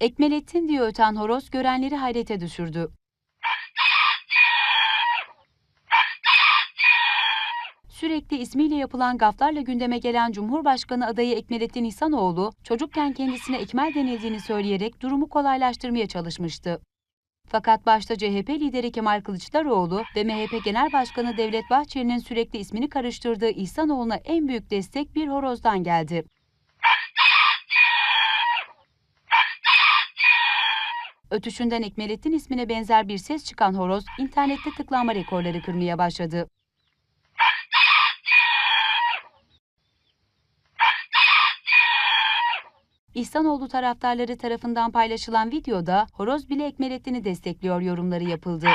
Ekmelettin diye öten horoz görenleri hayrete düşürdü. Sürekli ismiyle yapılan gaflarla gündeme gelen Cumhurbaşkanı adayı Ekmelettin İhsanoğlu, çocukken kendisine ekmel denildiğini söyleyerek durumu kolaylaştırmaya çalışmıştı. Fakat başta CHP lideri Kemal Kılıçdaroğlu ve MHP Genel Başkanı Devlet Bahçeli'nin sürekli ismini karıştırdığı İhsanoğlu'na en büyük destek bir horozdan geldi. Ötüşünden Ekmelettin ismine benzer bir ses çıkan horoz, internette tıklanma rekorları kırmaya başladı. İhsanoğlu taraftarları tarafından paylaşılan videoda horoz bile Ekmelettin'i destekliyor yorumları yapıldı.